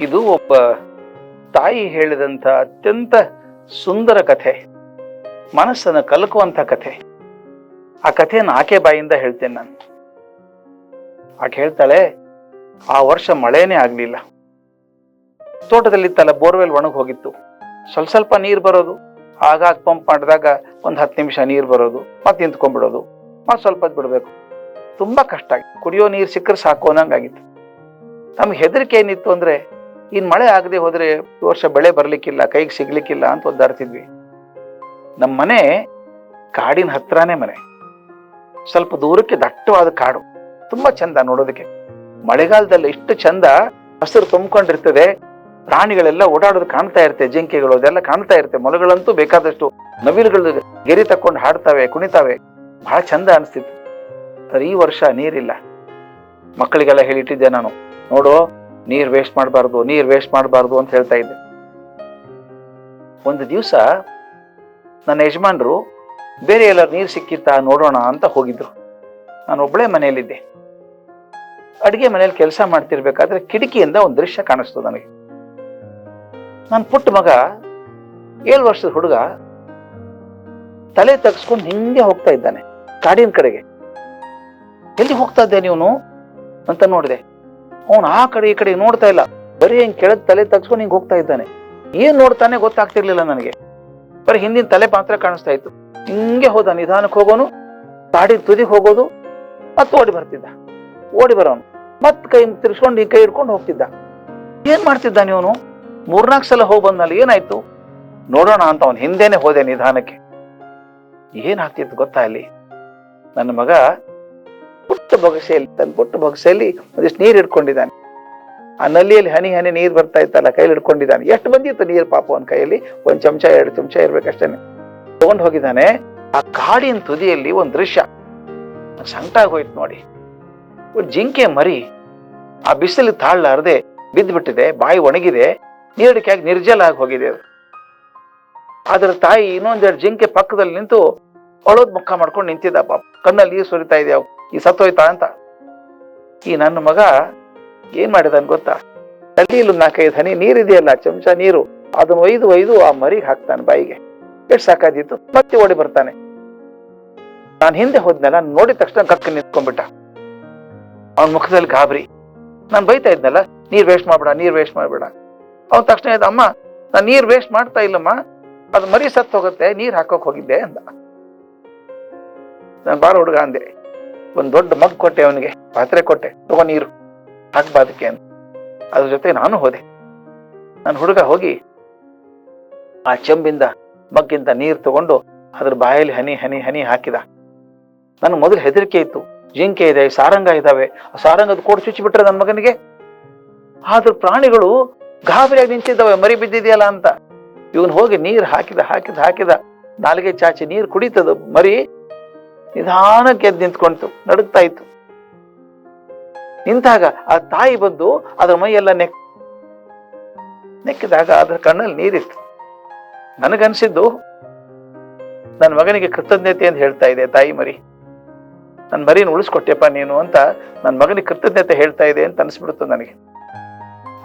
ಇದು ಒಬ್ಬ ತಾಯಿ ಹೇಳಿದಂಥ ಅತ್ಯಂತ ಸುಂದರ ಕಥೆ. ಮನಸ್ಸನ್ನು ಕಲಕುವಂಥ ಕಥೆ. ಆ ಕಥೆಯನ್ನು ಆಕೆ ಬಾಯಿಂದ ಹೇಳ್ತೇನೆ ನಾನು. ಆಕೆ ಹೇಳ್ತಾಳೆ, ಆ ವರ್ಷ ಮಳೆನೇ ಆಗ್ಲಿಲ್ಲ. ತೋಟದಲ್ಲಿತ್ತಲ್ಲ, ಬೋರ್ವೆಲ್ ಒಣಗಿ ಹೋಗಿತ್ತು. ಸ್ವಲ್ಪ ಸ್ವಲ್ಪ ನೀರು ಬರೋದು. ಆಗಾಗ ಪಂಪ್ ಮಾಡಿದಾಗ ಒಂದು ಹತ್ತು ನಿಮಿಷ ನೀರು ಬರೋದು. ಮತ್ತೆ ನಿಂತ್ಕೊಂಡ್ಬಿಡೋದು. ಮತ್ತೆ ಸ್ವಲ್ಪ ಬಿಡಬೇಕು. ತುಂಬಾ ಕಷ್ಟ ಆಗಿತ್ತು ಕುಡಿಯೋ ನೀರು ಸಿಕ್ಕರೆ ಸಾಕು ಅನ್ನಂಗಾಗಿತ್ತು. ನಮ್ಗೆ ಹೆದರಿಕೆ ಏನಿತ್ತು ಅಂದ್ರೆ ಇನ್ ಮಳೆ ಆಗದೆ ಹೋದ್ರೆ ವರ್ಷ ಬೆಳೆ ಬರ್ಲಿಕ್ಕಿಲ್ಲ, ಕೈಗೆ ಸಿಗ್ಲಿಕ್ಕಿಲ್ಲ ಅಂತ ಒದ್ದಾಡ್ತಿದ್ವಿ. ನಮ್ಮ ಮನೆ ಕಾಡಿನ ಹತ್ರನೇ ಮನೆ. ಸ್ವಲ್ಪ ದೂರಕ್ಕೆ ದಟ್ಟವಾದ ಕಾಡು. ತುಂಬಾ ಚಂದ ನೋಡೋದಕ್ಕೆ. ಮಳೆಗಾಲದಲ್ಲಿ ಇಷ್ಟು ಚಂದ, ಹಸಿರು ತುಂಬಿಕೊಂಡಿರ್ತದೆ, ಪ್ರಾಣಿಗಳೆಲ್ಲ ಓಡಾಡೋದು ಕಾಣ್ತಾ ಇರುತ್ತೆ, ಜಿಂಕೆಗಳು ಅದೆಲ್ಲ ಕಾಣ್ತಾ ಇರುತ್ತೆ, ಮೊಲಗಳಂತೂ ಬೇಕಾದಷ್ಟು ನವಿಲುಗಳು ಗೆರಿ ತಕೊಂಡು ಹಾಡ್ತಾವೆ, ಕುಣಿತಾವೆ. ಬಹಳ ಚಂದ ಅನಿಸ್ತಿತ್ತು. ಈ ವರ್ಷ ನೀರಿಲ್ಲ. ಮಕ್ಕಳಿಗೆಲ್ಲ ಹೇಳಿಟ್ಟಿದ್ದೆ ನಾನು, ನೋಡು ನೀರ್ ವೇಸ್ಟ್ ಮಾಡಬಾರ್ದು, ನೀರ್ ವೇಸ್ಟ್ ಮಾಡಬಾರ್ದು ಅಂತ ಹೇಳ್ತಾ ಇದ್ದೆ. ಒಂದು ದಿವಸ ನನ್ನ ಯಜಮಾನ್ರು, ಬೇರೆ ಎಲ್ಲರೂ ನೀರು ಸಿಕ್ಕಿತ್ತಾ ನೋಡೋಣ ಅಂತ ಹೋಗಿದ್ರು. ನಾನು ಒಬ್ಬಳೇ ಮನೆಯಲ್ಲಿದ್ದೆ. ಅಡುಗೆ ಮನೇಲಿ ಕೆಲಸ ಮಾಡ್ತಿರ್ಬೇಕಾದ್ರೆ ಕಿಟಕಿಯಿಂದ ಒಂದು ದೃಶ್ಯ ಕಾಣಿಸ್ತು ನನಗೆ. ನನ್ನ ಪುಟ್ಟ ಮಗ ಏಳು ವರ್ಷದ ಹುಡುಗ ತಲೆ ತಗ್ಸ್ಕೊಂಡು ಹಿಂಗೆ ಹೋಗ್ತಾ ಇದ್ದಾನೆ, ಕಾಡಿನ ಕಡೆಗೆ. ಎಲ್ಲಿ ಹೋಗ್ತಾ ಇದ್ದೆ ನೀವು ಅಂತ ನೋಡಿದೆ. ಅವನು ಆ ಕಡೆ ಈ ಕಡೆ ನೋಡ್ತಾ ಇಲ್ಲ. ಬರೀ ಹಿಂಗೆ ಕೆಳದ ತಲೆ ತಗ್ಸ್ಕೊಂಡು ಹಿಂಗೆ ಹೋಗ್ತಾ ಇದ್ದಾನೆ. ಏನ್ ನೋಡ್ತಾನೆ ಗೊತ್ತಾಗ್ತಿರ್ಲಿಲ್ಲ ನನಗೆ. ಬರೀ ಹಿಂದಿನ ತಲೆ ಮಾತ್ರ ಕಾಣಿಸ್ತಾ ಇತ್ತು. ಹಿಂಗೆ ಹೋದ ನಿಧಾನಕ್ಕೆ ಹೋಗೋನು, ತಾಡಿ ತುದಿಗೆ ಹೋಗೋದು, ಮತ್ತೆ ಓಡಿ ಬರ್ತಿದ್ದ. ಓಡಿ ಬರೋನು. ಮತ್ತೆ ಕೈ ತಿರ್ಸ್ಕೊಂಡು ಈ ಕೈ ಹಿಡ್ಕೊಂಡು ಹೋಗ್ತಿದ್ದ. ಏನ್ ಮಾಡ್ತಿದ್ದ ಇವನು ಮೂರ್ನಾಲ್ಕು ಸಲ ಹೋಗಿ ಏನಾಯ್ತು? ನೋಡೋಣ ಅಂತ ಅವನು ಹಿಂದೆನೆ ಹೋದೆ ನಿಧಾನಕ್ಕೆ. ಏನಾಗ್ತಿತ್ತು ಗೊತ್ತಾ ಅಲ್ಲಿ ನನ್ನ ಮಗ ಬೊಗಸೆಯಲ್ಲಿ, ತನ್ನ ಪುಟ್ಟ ಬೊಗಸೆಯಲ್ಲಿ ಒಂದಿಷ್ಟು ನೀರು ಹಿಡ್ಕೊಂಡಿದ್ದಾನೆ. ಆ ನಲ್ಲಿಯಲ್ಲಿ ಹನಿ ಹನಿ ನೀರು ಬರ್ತಾ ಇತ್ತಲ್ಲ, ಕೈಲಿ ಹಿಡ್ಕೊಂಡಿದ್ದಾನೆ. ಎಷ್ಟು ಬಂದಿತ್ತು ನೀರು ಪಾಪ ಅವನ ಕೈಯಲ್ಲಿ? ಒಂದು ಚಮಚ, ಎರಡು ಚಮಚ ಇರ್ಬೇಕಷ್ಟೇ ತಗೊಂಡು ಹೋಗಿದ್ದಾನೆ. ಆ ಕಾಡಿನ ತುದಿಯಲ್ಲಿ ಒಂದು ದೃಶ್ಯ. ಆಗೋಯ್ತು ನೋಡಿ. ಒಂದು ಜಿಂಕೆ ಮರಿ ಆ ಬಿಸಿಲು ತಾಳ್ಲಾರದೆ ಬಿದ್ದುಬಿಟ್ಟಿದೆ ಬಾಯಿ ಒಣಗಿದೆ ನೀರಡಿಕೆಯಾಗಿ ನಿರ್ಜಲ ಆಗಿ ಹೋಗಿದೆ ಅದು. ಅದರ ತಾಯಿ ಇನ್ನೊಂದೆರಡು ಜಿಂಕೆ ಪಕ್ಕದಲ್ಲಿ ನಿಂತು ಅಳೋದ್ ಮುಖ ಮಾಡ್ಕೊಂಡು ನಿಂತಿದ್ದ ಪಾಪ. ಕಣ್ಣಲ್ಲಿ ನೀರು ಸುರಿತಾ ಇದೆ ಈ ಸತ್ತೋಯ್ತಾ ಅಂತ. ಈ ನನ್ನ ಮಗ ಏನ್ ಮಾಡಿದನ್ ಗೊತ್ತಾ? ತಳ್ಳಿಲು ನಾಲ್ಕೈದು ಹನಿ ನೀರಿದೆಯಲ್ಲ, ಚಮಚ ನೀರು. ಅದನ್ನ ಒಯ್ದು ಒಯ್ದು ಆ ಮರಿಗೆ ಹಾಕ್ತಾನೆ ಬಾಯಿಗೆ. ಎಷ್ಟು ಸಾಕಾದಿತ್ತು ಮತ್ತೆ ಓಡಿ ಬರ್ತಾನೆ. ನಾನು ಹಿಂದೆ ಹೋದ್ನಲ್ಲ ನೋಡಿದ ತಕ್ಷಣ ಕಕ್ಕ ನಿಂತ್ಕೊಂಡ್ಬಿಟ್ಟ. ಅವನ ಮುಖದಲ್ಲಿ ಗಾಬರಿ. ನಾನು ಬೈತಾ ಇದ್ನಲ್ಲ, ನೀರ್ ವೇಸ್ಟ್ ಮಾಡ್ಬೇಡ, ನೀರ್ ವೇಸ್ಟ್ ಮಾಡ್ಬೇಡ. ಅವನ ತಕ್ಷಣ ಇದ್ದ ಅಮ್ಮ, ನಾನು ನೀರ್ ವೇಸ್ಟ್ ಮಾಡ್ತಾ ಇಲ್ಲಮ್ಮ. ಅದು ಮರಿ ಸತ್ತು ಹೋಗುತ್ತೆ, ನೀರ್ ಹಾಕೋಕ್ ಹೋಗಿದ್ದೆ ಅಂದ. ನಾನು ಬಾರ ಹುಡುಗ ಅಂದೆ. ಒಂದ್ ದೊಡ್ಡ ಮಗ್ ಕೊಟ್ಟೆ ಅವನಿಗೆ, ಪಾತ್ರೆ ಕೊಟ್ಟೆ. ತಗೋ ನೀರು ಹಾಕ್ಬಾದಕ್ಕೆ ಅಂತ. ಅದ್ರ ಜೊತೆ ನಾನು ಹೋದೆ. ನನ್ನ ಹುಡುಗ ಹೋಗಿ ಆ ಚೆಂಬಿಂದ, ಮಗ್ಗಿಂದ ನೀರು ತಗೊಂಡು ಅದ್ರ ಬಾಯಲ್ಲಿ ಹನಿ ಹನಿ ಹನಿ ಹಾಕಿದ. ನನ್ ಮೊದಲು ಹೆದರಿಕೆ ಇತ್ತು. ಜಿಂಕೆ ಇದೆ, ಸಾರಂಗ ಇದಾವೆ. ಆ ಸಾರಂಗದ ಕೋಡ್ ಚುಚ್ಚಿಬಿಟ್ರೆ ನನ್ನ ಮಗನಿಗೆ? ಆದ್ರ ಪ್ರಾಣಿಗಳು ಗಾಬರಿಯಾಗಿ ನಿಂತಿದ್ದಾವೆ, ಮರಿ ಬಿದ್ದಿದೆಯಲ್ಲ ಅಂತ. ಇವನ್ ಹೋಗಿ ನೀರು ಹಾಕಿದ ಹಾಕಿದ ಹಾಕಿದ. ನಾಲ್ಗೆ ಚಾಚಿ ನೀರು ಕುಡಿತದ, ಮರಿ ನಿಧಾನಕ್ಕೆ ಎದ್ದು ನಿಂತ್ಕೊಂತು ನಡುಗ್ತಾ ಇತ್ತು. ನಿಂತಾಗ ಆ ತಾಯಿ ಬಂದು ಅದರ ಮೈಯೆಲ್ಲ ನೆಕ್, ನೆಕ್ಕಿದಾಗ ಅದರ ಕಣ್ಣಲ್ಲಿ ನೀರಿತ್ತು. ನನಗನ್ಸಿದ್ದು, ನನ್ನ ಮಗನಿಗೆ ಕೃತಜ್ಞತೆ ಅಂತ ಹೇಳ್ತಾ ಇದೆ ತಾಯಿ ಮರಿ. ನನ್ನ ಮರಿನ ಉಳಿಸ್ಕೊಟ್ಟೆಪ್ಪ ನೀನು ಅಂತ ನನ್ನ ಮಗನಿಗೆ ಕೃತಜ್ಞತೆ ಹೇಳ್ತಾ ಇದೆ ಅಂತ ಅನ್ಸ್ಬಿಡ್ತು ನನಗೆ.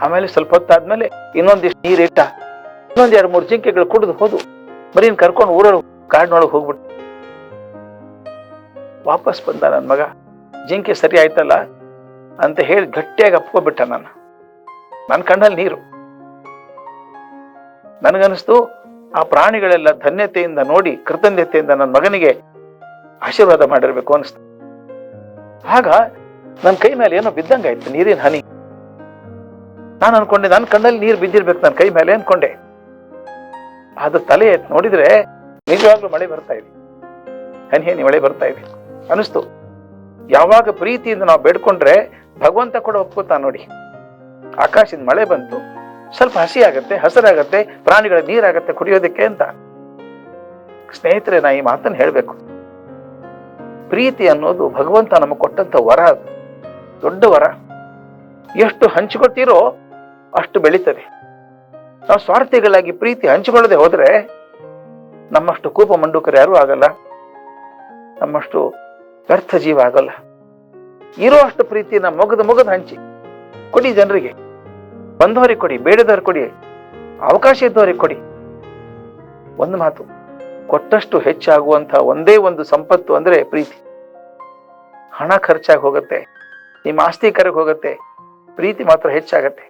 ಆಮೇಲೆ ಸ್ವಲ್ಪ ಹೊತ್ತಾದ್ಮೇಲೆ ಇನ್ನೊಂದಿಷ್ಟು ನೀರಿಟ್ಟ, ಇನ್ನೊಂದು ಎರಡು ಮೂರು ಜಿಂಕೆಗಳು ಕುಡಿದು ಹೋದು, ಮರಿನ ಕರ್ಕೊಂಡು ಊರಲ್ಲಿ ಕಾಡಿನೊಳಗೆ ಹೋಗ್ಬಿಟ್ಟು ವಾಪಸ್ ಬಂದ ನನ್ನ ಮಗ. ಜಿಂಕೆ ಸರಿ ಆಯ್ತಲ್ಲ? ಅಂತ ಹೇಳಿ ಗಟ್ಟಿಯಾಗಿ ಅಪ್ಕೊಬಿಟ್ಟ ನಾನು. ನನ್ನ ಕಣ್ಣಲ್ಲಿ ನೀರು. ನನಗನ್ನಿಸ್ತು ಆ ಪ್ರಾಣಿಗಳೆಲ್ಲ ಧನ್ಯತೆಯಿಂದ ನೋಡಿ, ಕೃತಜ್ಞತೆಯಿಂದ ನನ್ನ ಮಗನಿಗೆ ಆಶೀರ್ವಾದ ಮಾಡಿರ್ಬೇಕು ಅನಿಸ್ತು. ಆಗ ನನ್ನ ಕೈ ಮೇಲೆ ಏನೋ ಬಿದ್ದಂಗಾಯ್ತು ನೀರಿನ ಹನಿ. ನಾನು ಅನ್ಕೊಂಡೆ ನನ್ನ ಕಣ್ಣಲ್ಲಿ ನೀರು ಬಿದ್ದಿರ್ಬೇಕು ನನ್ನ ಕೈ ಮೇಲೆ ಅನ್ಕೊಂಡೆ. ಅದು ತಲೆ ನೋಡಿದ್ರೆ ನಿಜವಾಗ್ಲೂ ಮಳೆ ಬರ್ತಾ ಇದೆ. ಹನಿ ಹನಿ ಮಳೆ ಬರ್ತಾ ಇದೆ. ಅನಿಸ್ತು ಯಾವಾಗ ಪ್ರೀತಿಯಿಂದ ನಾವು ಬೇಡ್ಕೊಂಡ್ರೆ ಭಗವಂತ ಕೂಡ ಒಪ್ಪುತ್ತಾ ನೋಡಿ. ಆಕಾಶದ ಮಳೆ ಬಂತು. ಸ್ವಲ್ಪ ಹಸಿ ಆಗತ್ತೆ, ಹಸರಾಗತ್ತೆ, ಪ್ರಾಣಿಗಳ ನೀರಾಗತ್ತೆ ಕುಡಿಯೋದಕ್ಕೆ ಅಂತ. ಸ್ನೇಹಿತರೆ, ನಾ ಈ ಮಾತನ್ನು ಹೇಳಬೇಕು. ಪ್ರೀತಿ ಅನ್ನೋದು ಭಗವಂತ ನಮಗೆ ಕೊಟ್ಟಂತ ವರ ಅದು. ದೊಡ್ಡ ವರ. ಎಷ್ಟು ಹಂಚಿಕೊಳ್ತೀರೋ ಅಷ್ಟು ಬೆಳೀತದೆ. ನಾವು ಸ್ವಾರ್ಥಿಗಳಾಗಿ ಪ್ರೀತಿ ಹಂಚಿಕೊಳ್ಳದೆ ಹೋದ್ರೆ ನಮ್ಮಷ್ಟು ಕೂಪ ಮಂಡುಕರು ಯಾರೂ ಆಗಲ್ಲ. ನಮ್ಮಷ್ಟು ವ್ಯರ್ಥ ಜೀವ ಆಗಲ್ಲ. ಇರೋ ಅಷ್ಟು ಪ್ರೀತಿನ ಮೊಗದ ಮೊಗದ ಹಂಚಿ. ಕೊಡಿ ಜನರಿಗೆ. ಬಂದವರಿಗೆ ಕೊಡಿ ಬೇಡದವ್ರಿಗೆ ಕೊಡಿ, ಅವಕಾಶ ಇದ್ದವರಿಗೆ ಕೊಡಿ. ಒಂದು ಮಾತು, ಕೊಟ್ಟಷ್ಟು ಹೆಚ್ಚಾಗುವಂತಹ ಒಂದೇ ಒಂದು ಸಂಪತ್ತು ಅಂದ್ರೆ ಪ್ರೀತಿ. ಹಣ ಖರ್ಚಾಗಿ ಹೋಗುತ್ತೆ, ನಿಮ್ಮ ಆಸ್ತಿ ಕರೆಗೆ ಹೋಗುತ್ತೆ, ಪ್ರೀತಿ ಮಾತ್ರ ಹೆಚ್ಚಾಗತ್ತೆ.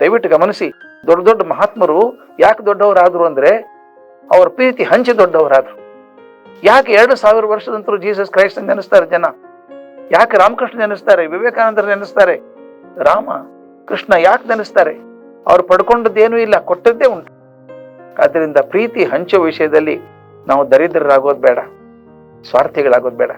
ದಯವಿಟ್ಟು ಗಮನಿಸಿ, ದೊಡ್ಡ ದೊಡ್ಡ ಮಹಾತ್ಮರು ಯಾಕೆ ದೊಡ್ಡವರಾದ್ರು ಅಂದ್ರೆ, ಅವ್ರ ಪ್ರೀತಿ ಹಂಚಿ ದೊಡ್ಡವರಾದ್ರು. ಯಾಕೆ ಎರಡು ಸಾವಿರ ವರ್ಷದಂತರೂ ಜೀಸಸ್ ಕ್ರೈಸ್ಟ್ ನೆನೆಸ್ತಾರೆ ಜನ? ಯಾಕೆ ರಾಮಕೃಷ್ಣ ನೆನೆಸ್ತಾರೆ ವಿವೇಕಾನಂದರು ನೆನೆಸ್ತಾರೆ? ರಾಮ, ಕೃಷ್ಣ ಯಾಕೆ ನೆನೆಸ್ತಾರೆ? ಅವ್ರು ಪಡ್ಕೊಂಡದ್ದೇನೂ ಇಲ್ಲ, ಕೊಟ್ಟದ್ದೇ ಉಂಟು. ಆದ್ದರಿಂದ ಪ್ರೀತಿ ಹಂಚುವ ವಿಷಯದಲ್ಲಿ ನಾವು ದರಿದ್ರರಾಗೋದು ಬೇಡ, ಸ್ವಾರ್ಥಿಗಳಾಗೋದು ಬೇಡ.